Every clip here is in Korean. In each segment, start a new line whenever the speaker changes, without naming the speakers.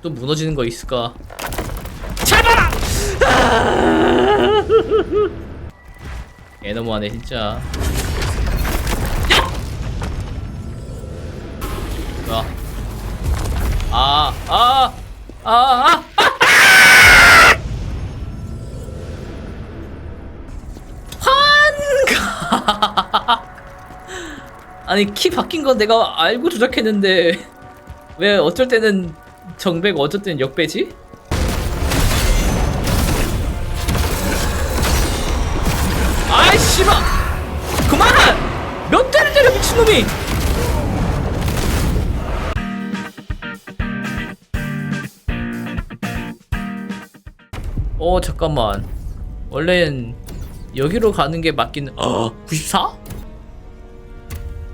또 무너지는 거 있을까? 잡아! 애 너무하네 진짜. 야! 아, 아, 아, 아, 환가. 아니 키 바뀐 건 내가 알고 조작했는데 왜 어쩔 때는 어쩔 때는 역배지? 아이 씨발 그만! 몇 대를 때려 미친놈이! 어 잠깐만 원래는 여기로 가는 게 맞긴 어 94?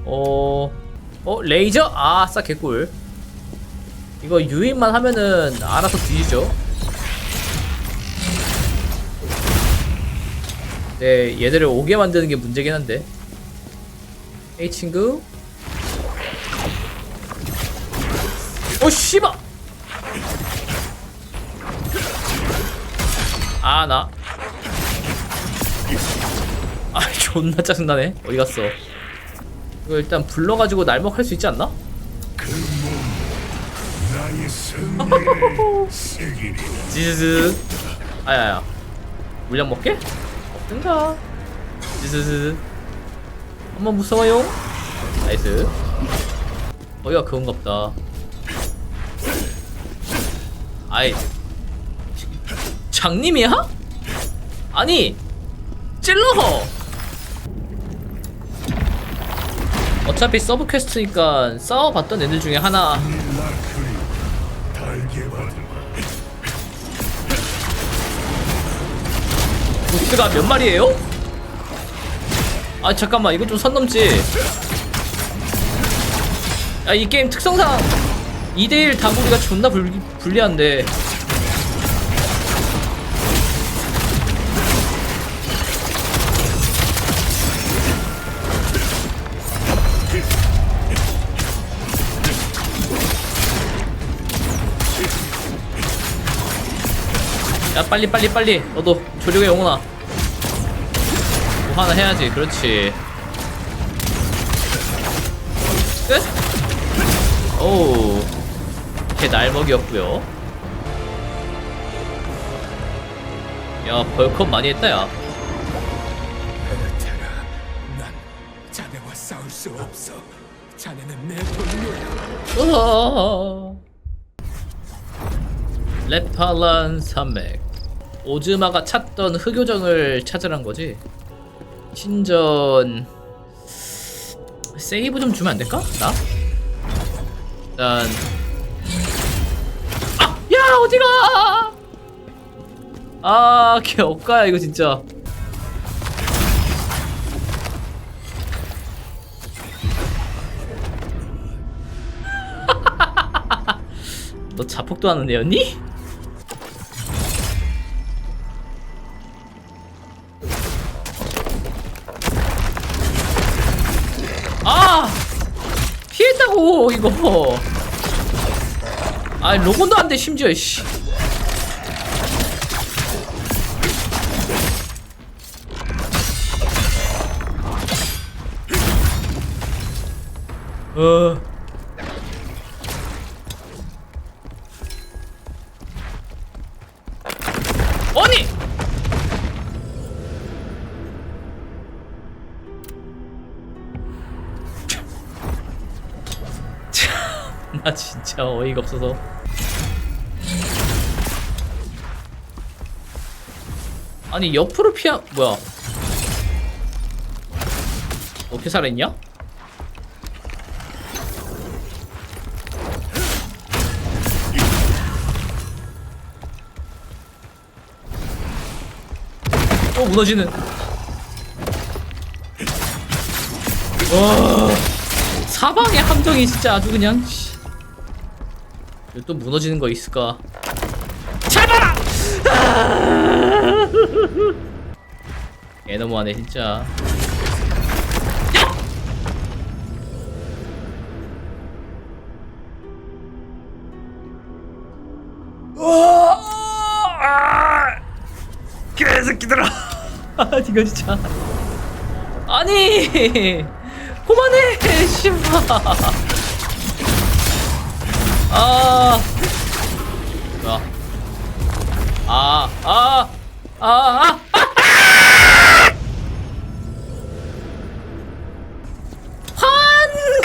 어... 어? 레이저? 아싸 개꿀 이거 유인만 하면은 알아서 뒤지죠. 네 얘들을 오게 만드는 게 문제긴 한데. 에이 친구. 어 씨발! 아나. 아 존나 짜증나네. 어디 갔어? 이거 일단 불러가지고 날먹할 수 있지 않나? 지즈즈 아야야. 물량 먹게? 없든가. 지즈즈 한번 무서워요. 나이스. 거기가 그건갑다. 아이. 장님이야? 아니. 찔러 어차피 서브 퀘스트니까 싸워봤던 애들 중에 하나 보스가 몇 마리예요? 아 잠깐만. 이거 좀 선 넘지. 야이 게임 특성상 2대1 다구리가 존나 불, 불리한데 야 빨리 빨리 빨리 너도 조력의 영혼아 뭐 하나 해야지 그렇지 끝? 오우 걔 날먹이었구요 야 벌컥 많이 했다 야
베르테라, 난 자네와 싸울 수 없어. 자네는 내 동료야.
으아. 레팔란 산맥 오즈마가 찾던 흑요정을 찾으란 거지 신전 세이브 좀 주면 안 될까? 나? 일단 아! 야 어디가 아 개업가야 이거 진짜 너 자폭도 하는 애였니? 이거. 아 로건도 안 돼 심지어 씨. 어... 나 진짜 어이가 없어서. 아니 옆으로 피하 뭐야? 어떻게 살아있냐? 또 무너지는. 와 사방의 함정이 진짜 아주 그냥. 씨. 이거 또 무너지는 거 있을까? 잡아라! 애 너무하네 진짜. 야! 아, 개새끼들아. 이거 진짜. 아니, 그만해, 씨발. 아, 뭐야? 아, 아, 아, 아,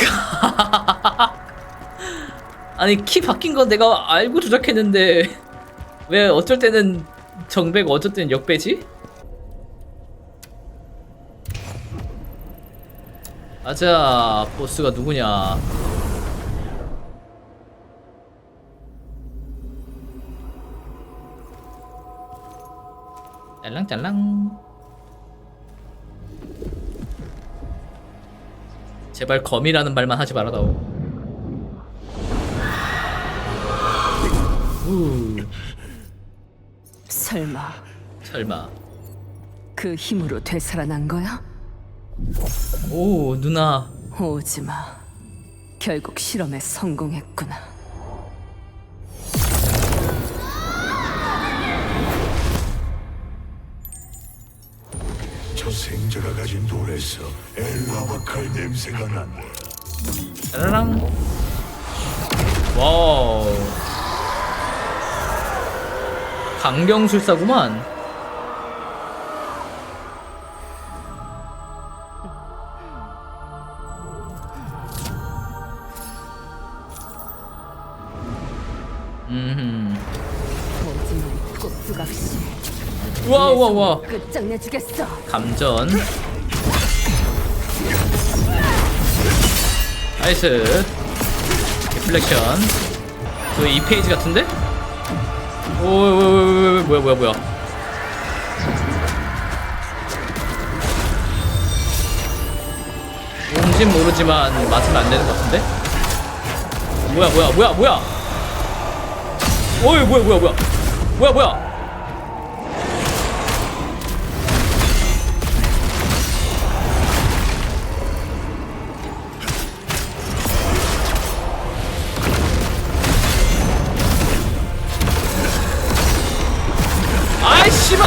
환가. 아니 키 바뀐 건 내가 알고 조작했는데 왜 어쩔 때는 정백 어쩔 때는 역배지? 아자 보스가 누구냐 짤랑짤랑 제발 검이라는 말만 하지 말아다오 우
설마
설마
그 힘으로 되살아난 거야?
오 누나
오지 마. 결국 실험에 성공했구나.
생자가 가진 돌에서 엘라바칼 냄새가 난다.
짜라랑. 와우. 강경술사구만 우와
끝장내주겠어.
감전. 나이스. 리플렉션. 그 2페이지 같은데? 오, 오, 오, 오, 오, 뭐야 뭐야 뭐야. 뭔진 모르지만 맞으면 안 되는 것 같은데? 뭐야 뭐야 뭐야 뭐야? 어이 뭐야 뭐야 뭐야? 뭐야 뭐야 아이 씨발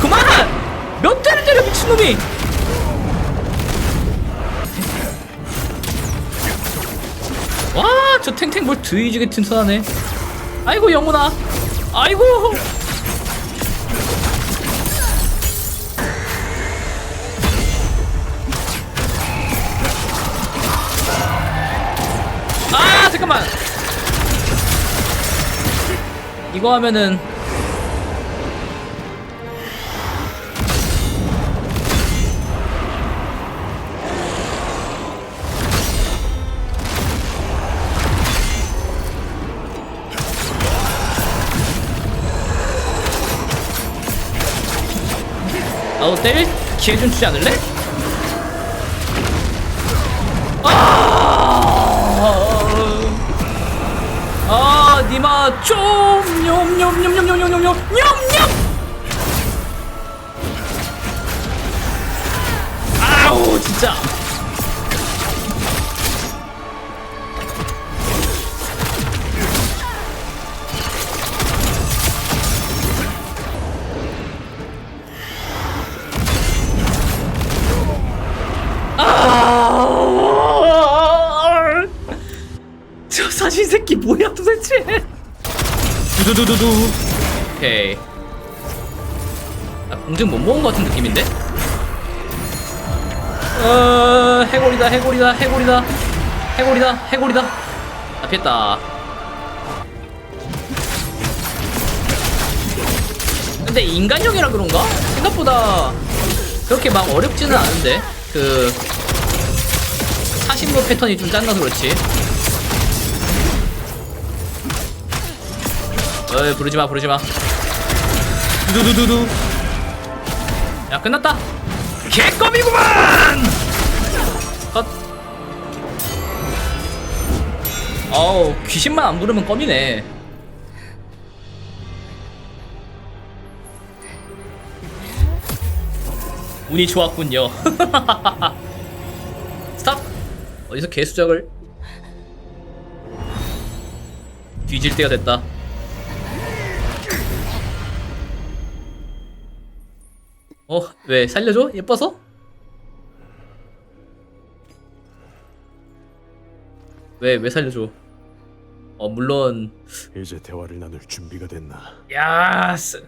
그만! 몇 대를 때려 미친놈이! 와 저 탱탱 뭘 드이지게 튼튼하네. 아이고 영훈아. 아이고! 아 잠깐만! 이거 하면은 나도 때릴 기회 좀 주지 않을래? 아, 아, 니마 좀 냠냠냠냠냠냠냠냠냠 아우 진짜 저 사신 새끼 뭐야 도대체? 두두두두두. 오케이. 나 공증 못 먹은 것 같은 느낌인데? 어, 해골이다, 해골이다, 해골이다, 해골이다, 해골이다. 아, 피했다. 근데 인간형이라 그런가? 생각보다 그렇게 막 어렵지는 않은데 그 사신모 패턴이 좀 짠나서 그렇지. 어이 부르지 마 부르지 마. 두두두두두. 야 끝났다. 개껌이구만. 컷. 어우 귀신만 안 부르면 껌이네. 운이 좋았군요. 스탑. 어디서 개수작을 뒤질 때가 됐다. 어, 왜 살려줘? 예뻐서? 왜, 왜 살려줘? 어, 물론,
이제 대화를 나눌 준비가 됐나?
야스.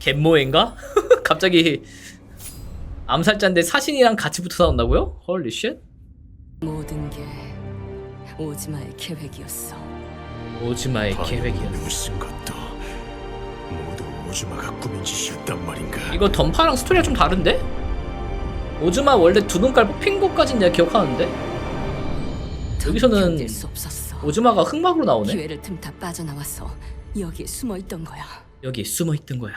갯모인가? 갑자기 암살자인데 사신이랑 같이 붙어 나온다고요? 헐리 쉣?
모든 게 오지마의 계획이었어.
오지마의 계획이었어.
것도 오즈마가 꾸민 짓이었단 말인가?
이거 던파랑 스토리가 좀 다른데? 오즈마 원래 두 눈깔 뽑힌 것까진 내가 기억하는데 여기서는
견딜 수 없었어.
오즈마가 흑막으로 나오네.
기회를 틈타 빠져나와서 여기에 숨어 있던 거야.
여기 숨어 있던 거야.